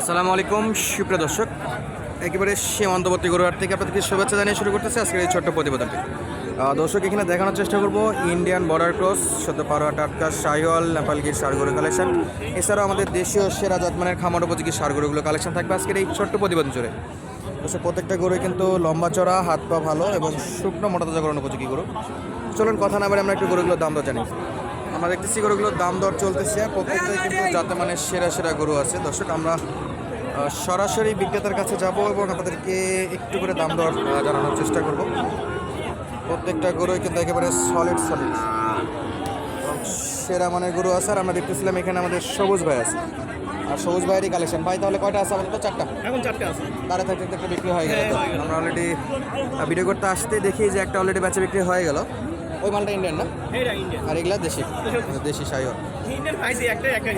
আসসালামু আলাইকুম, সুপ্রিয় দর্শক। একেবারে সীমান্তবর্তী গরুহাট থেকে আপনাদেরকে শুভেচ্ছা জানিয়ে শুরু করতেছে আজকের এই ছোট্ট প্রতিবেদনটি। দর্শক, এখানে দেখানোর চেষ্টা করব ইন্ডিয়ান বর্ডার ক্রস সদ্য পারোয়া টাটকা শাহিওয়াল নেপালগির সারগরু কালেকশন এছাড়াও আমাদের দেশীয় সেরা জাতমানের খামার উপযোগী সারগরুগুলো কালেকশন থাকবে আজকের এই ছোট্ট প্রতিবেদন জুড়ে। দর্শক, প্রত্যেকটা গরু কিন্তু লম্বা চড়া, হাত পা ভালো এবং শুকনো মোটা তাজা উপযোগী গরু। চলুন কথা না বলে আমরা একটু গরুগুলোর দাম দর জানি। আমরা দেখতেছি গরুগুলোর দাম দর চলতেছে, প্রত্যেকটাই কিন্তু যাতে মানে সেরা সেরা গরু আছে। দর্শক, আমরা সরাসরি বিক্রেতার কাছে যাব এবং আপনাদেরকে একটু করে দাম দর জানানোর চেষ্টা করব। প্রত্যেকটা গরুই কিন্তু একেবারে সলিড সলিড সেরা মানের গরু আছে আর আমরা দেখতেছিলাম এখানে আমাদের সবুজ ভাই আছে। আর সবুজ ভাইয়েরই কালেকশন ভাই তাহলে কয়টা আছে আমাদের তো চারটা। এখন চারটে আছে। তারা থাকতে থাকতে বিক্রি হয়ে গেল আমরা অলরেডি ভিডিও করতে আসতে দেখি যে একটা অলরেডি বেচা বিক্রি হয়ে গেল। ওই মালটা ইন্ডিয়ান না? আর এগুলা দেশি? দেশি সাইও।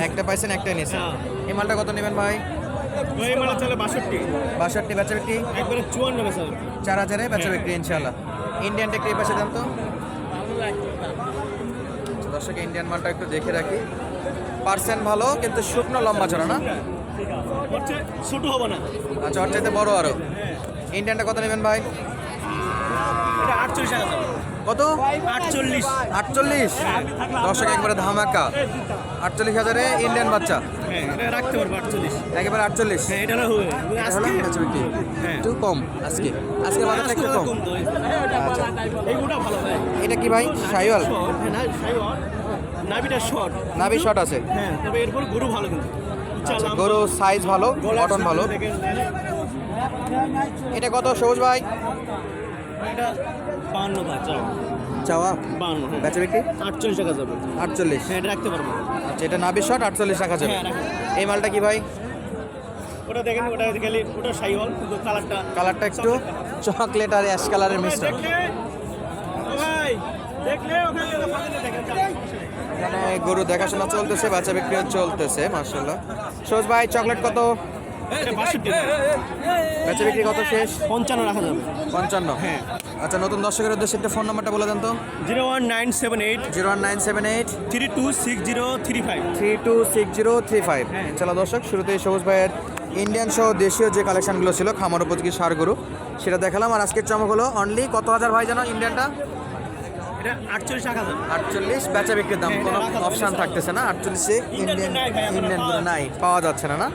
একটা পাইছেন একটা নিয়েছেন। হ্যাঁ। এই মালটা কত নেবেন ভাই? ওই মালা বাষট্টি? বাষট্টি বেচা বিক্রি। একবারে চুয়ান্ন বেচা চার হাজারে বেচা বিক্রি ইনশাল্লাহ ইন্ডিয়ানটা একটু এই পাশে দেন তো। আচ্ছা, দর্শক ইন্ডিয়ান মালটা একটু দেখে রাখি। পার্সেন্ট ভালো কিন্তু শুকনো লম্বা চড়া না? ছোট হবে না। আচ্ছা চাইতে বড় আরও। ইন্ডিয়ানটা কত নেবেন ভাই এটা আটচল্লিশ টাকা যাবে কত? আটচল্লিশ। আটচল্লিশ? দর্শক একবারে ধামাকা। আটচল্লিশ হাজারে ইন্ডিয়ান বাচ্চা। হ্যাঁ রাখতে পারব আটচল্লিশ। একেবারে আটচল্লিশ। হ্যাঁ হ্যাঁ। একটু কম আজকে। আজকে বাজারটা একটু কম। আচ্ছা। এটা কি ভাই? সাইওয়াল শর্ট। নাভি আছে। হ্যাঁ তবে এরপর গরু ভালো কিন্তু। উচ্চা আচ্ছা, লম্বা। গরু সাইজ ভালো কটন ভালো। এটা কত সবুজ ভাই? এটা বান্ন চাওয়া? বান্ন হ্যাঁ। বেচা বিক্রি? আটচল্লিশ টাকা যাবে। আটচল্লিশ। হ্যাঁ এটা রাখতে পারব। আচ্ছা এটা নাভি শট আটচল্লিশ যাবে। হ্যাঁ, এই মালটা কি ভাই? ওটা দেখেন ওটা গেলে ওটা সাইওয়াল কিন্তু কালারটা কালারটা একটু চকলেট আর অ্যাশ কালারের মিশ্রণ এখানে গরু দেখাশোনা চলতেছে বাচ্চা বিক্রি চলতেছে মার্শাল্লাহ সবুজ ভাই চকলেট কত? বেচা বিক্রি কত শেষ? পঞ্চান্ন রাখা যাবে। পঞ্চান্ন। হ্যাঁ। আচ্ছা নতুন দর্শকের উদ্দেশ্যে একটা ফোন নাম্বারটা বলে দেন তো। Zero one nine seven eight zero one nine seven eight three two six zero three five. Three two six zero three five. হ্যাঁ। চলো দর্শক শুরুতেই সবুজ ভাইয়ের ইন্ডিয়ান সহ দেশীয় যে কালেকশনগুলো ছিল খামার উপযোগী সার গরু সেটা দেখালাম। আর আজকের চমক হলো অনলি কত হাজার ভাই জানো ইন্ডিয়ানটা এটা আটচল্লিশ আটচল্লিশ বেচা বিক্রির দাম হ্যাঁ, কোনো অপশান থাকতেছে না। আটচল্লিশে ইন্ডিয়ান ইন্ডিয়ান নাই পাওয়া যাচ্ছে না না?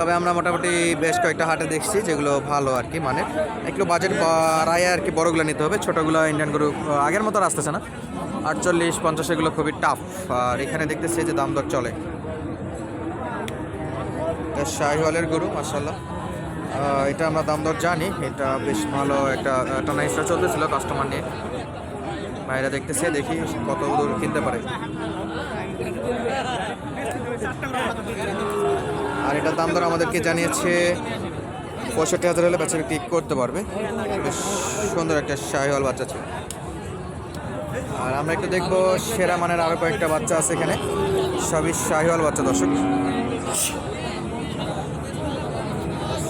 তবে আমরা মোটামুটি বেশ কয়েকটা হাটে দেখছি যেগুলো ভালো আর কি মানে। একটু বাজেট রায়ে আর কি বড়গুলো নিতে হবে। ছোটোগুলো ইন্ডিয়ান গরু আগের মতো আসতেছে না। আটচল্লিশ, পঞ্চাশ এগুলো খুবই টাফ আর এখানে দেখতেছি যে দাম দর চলে। শাহিওয়ালের গরু মার্শাল্লাহ এটা আমরা দাম দর জানি। এটা বেশ ভালো একটা টানাইসটা চলতেছিল কাস্টমার নিয়ে। বাইরে দেখতেছে, দেখি কত দূর কিনতে পারে। আর এটার দাম দর আমাদেরকে জানিয়েছে পঁয়ষট্টি হাজার হলে বাচ্চা বিক্রি করতে পারবে। বেশ সুন্দর একটা শাহিওয়াল বাচ্চা ছিল। আর আমরা একটু দেখব সেরা মানের আরও কয়েকটা বাচ্চা আছে এখানে। সবই শাহিওয়াল বাচ্চা, দর্শক।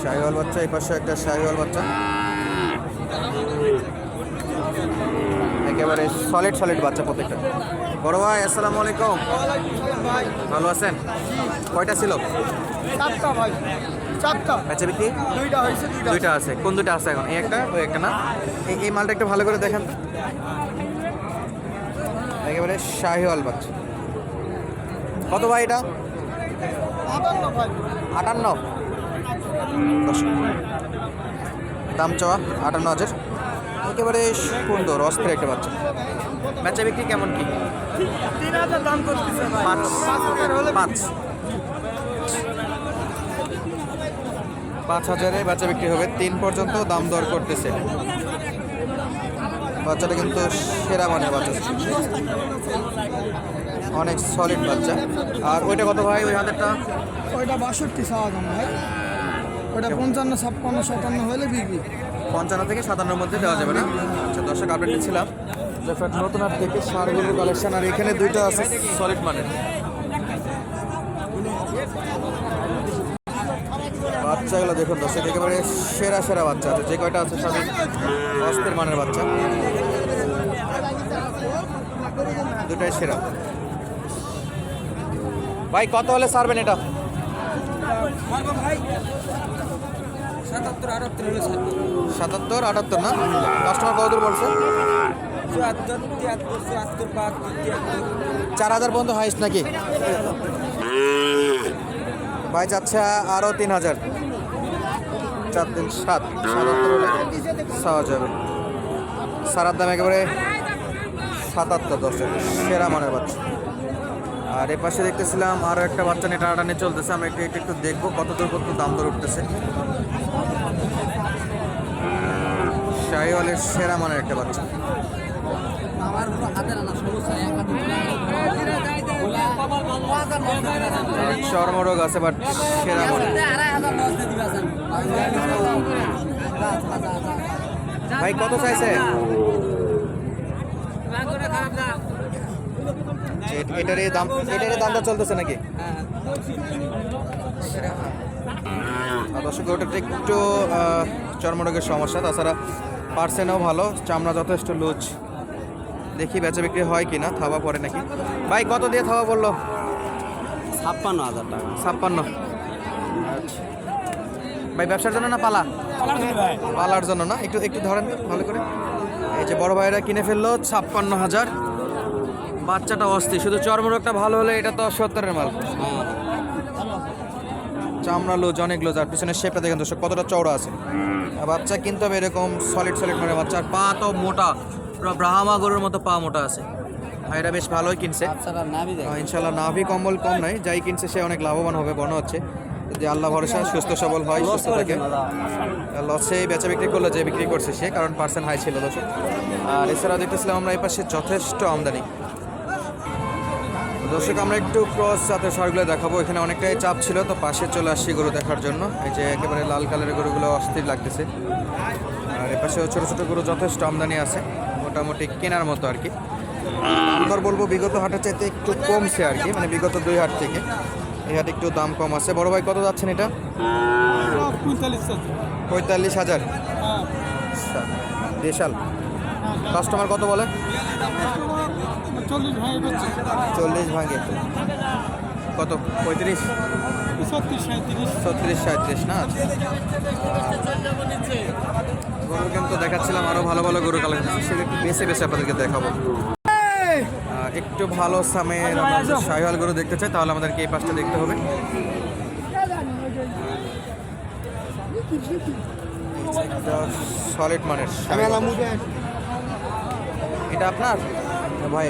শাহিওয়াল বাচ্চা, এই পাশে একটা শাহিওয়াল বাচ্চা। একেবারে সলিড সলিড বাচ্চা প্রত্যেকটা। বড় ভাই, আসসালামু আলাইকুম। ভালো আছেন? কয়টা ছিল? চারটা ভাই। চারটা। বেচা বিক্রি? দুইটা হয়েছে দুইটা দুইটা আছে। কোন দুইটা আছে এখন? এই একটা ওই একটা না? এই এই মালটা একটু ভালো করে দেখেন। একেবারে শাহিওয়াল বাচ্চা। কত ভাই এটা? আটান্ন ভাই। আটান্ন? দাম চাওয়া আটান্ন হাজার। একেবারে সুন্দর অস্থির একটা বাচ্চা। বেচা বিক্রি কেমন কি? তিন হাজার দাম করতেছে পাঁচ। পাঁচ হাজার হলে পাঁচ হাজারে বাচ্চা বিক্রি হবে। তিন পর্যন্ত দাম দর করতেছে। বাচ্চাটা কিন্তু সেরা মানের বাচ্চা। অনেক সলিড বাচ্চা। আর ওইটা কত ভাই ওই হাজারটা ওইটা বাষট্টি চাওয়া দাম ভাই। ওইটা পঞ্চান্ন ছাপ্পান্ন সাতান্ন হলে বিক্রি। পঞ্চান্ন থেকে সাতান্নর মধ্যে দেওয়া যাবে না? আচ্ছা দর্শক আপডেট ছিলাম নতুন হাট থেকে সারগুলোর কালেকশন আর এখানে দুইটা আছে সলিড মানের। বাচ্চাগুলো দেখুন দর্শক একেবারে সেরা সেরা বাচ্চা আছে। যে কয়টা আছে সবই অস্থির মানের বাচ্চা। দুটাই সেরা। ভাই কত হলে সারবেন এটা? সাতাত্তর আটাত্তর না? কাস্টমার কত দূর বলছে? চার হাজার পর্যন্ত হাইস্ট নাকি? ভাই যাচ্ছে আরও তিন হাজার। চার তিন সাত সাওয়া সারার দাম একেবারে সাতাত্তর দশ সেরা মানের বাচ্চা। আর এ পাশে দেখতেছিলাম আরও একটা বাচ্চা নিয়ে টানাটানি চলতেছে। আমরা একটু একটু দেখব কত দূর কত দাম দর উঠতেছে। শাহিওয়ালের সেরা মানের একটা বাচ্চা। চর্মরোগ আছে বাট সেরা ভাই, কত চাইছে? এ- এটারই দাম এটারই দামটা চলতেছে নাকি? দর্শক ওটাতে একটু চর্মরোগের সমস্যা, তাছাড়া পার্সেন্টও ভালো, চামড়া যথেষ্ট লুজ। দেখি বেচা বিক্রি হয় কি না থাবা পরে নাকি। ভাই, কত দিয়ে থাবা বলল ছাপ্পান্ন হাজার টাকা। ছাপ্পান্ন। ভাই, ব্যবসার জন্য না পালা? পালার জন্য না? একটু একটু ধরেন, ভালো করে। এই যে বড় ভাইরা কিনে ফেলল ছাপ্পান্ন হাজার। বাচ্চাটা অস্থি শুধু চর্মরোগটা ভালো হলে এটা তো সত্তরের মাল। চামড়া লোজ, অনেক লোজ, আর পিছনের শেপটা দেখেন দর্শক, কতটা চওড়া আছে। বাচ্চা কিনতে হবে এরকম সলিড সলিড মানে বাচ্চা, আর পা তো মোটা, পুরো ব্রাহ্মা গরুর মতো পা মোটা আছে। ভাইরা বেশ ভালোই কিনছে। ইনশাল্লাহ নাভি কম্বল কম নাই যাই কিনছে সে অনেক লাভবান হবে মনে হচ্ছে। যে আল্লাহ ভরসা সুস্থ সবল হয় সুস্থ থাকে। লসে বেচা বিক্রি করল যে বিক্রি করছে সে কারণ পার্সেন্ট হাই ছিল দর্শক। আর এছাড়া দেখতেছিলাম আমরা এই পাশে যথেষ্ট আমদানি। দর্শক আমরা একটু ক্রস জাতের সারগুলো দেখাবো। এখানে অনেকটাই চাপ ছিল তো পাশে চলে আসছি গরু দেখার জন্য। এই যে একেবারে লাল কালারের গরুগুলো অস্থির লাগতেছে। আর এপাশে ছোটো ছোটো গরু যথেষ্ট আমদানি আছে মোটামুটি কেনার মতো আর কি। দামদর বলব বিগত হাটের চাইতে একটু কমছে আর কি মানে বিগত দুই হাট থেকে। এই হাটে একটু দাম কম আছে। বড় ভাই, কত যাচ্ছেন এটা? পঁয়তাল্লিশ হাজার। দেশাল। কাস্টমার কত বলে? চল্লিশ ভাঙে। কত? পঁয়ত্রিশ? ছত্রিশ সাঁত্রিশ না? আচ্ছা। গরু কিন্তু দেখাচ্ছিলাম আরও ভালো ভালো গরু কালেকশন সেগুলো একটু বেছে বেছে আপনাদেরকে দেখাবো। একটু ভালো সামের আমরা যদি শাহিওয়াল গরু দেখতে চাই, তাহলে আমাদেরকে এই পাশটা দেখতে হবে। সলিড মানের। এটা আপনার? ভাই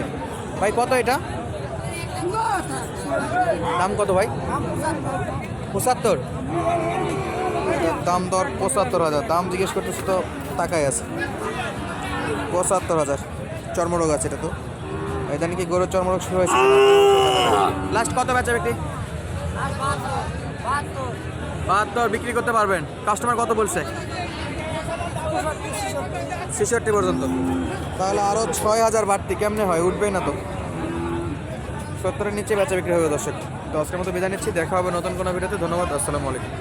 ভাই, কত এটা? দাম কত ভাই? পঁচাত্তর। দাম দর পঁচাত্তর হাজার। দাম জিজ্ঞেস করতেছে তো, টাকায় আছে। পঁচাত্তর হাজার। চর্মরোগ আছে এটা তো। এটা নাকি গরুর চর্মরোগ শুরু হয়েছে। লাস্ট কত বেচা বিক্রি? বাহাত্তর বিক্রি করতে পারবেন। কাস্টমার কত বলছে? ছেষট্টি পর্যন্ত। তাহলে আরও ছয় হাজার বাড়তি কেমনে হয়? উঠবেই না তো। সত্তরের নিচে বেচা বিক্রি হবে দর্শক। তো আজকের মতো বিদায় নিচ্ছি। দেখা হবে নতুন কোনো ভিডিওতে। ধন্যবাদ। আসসালামু আলাইকুম।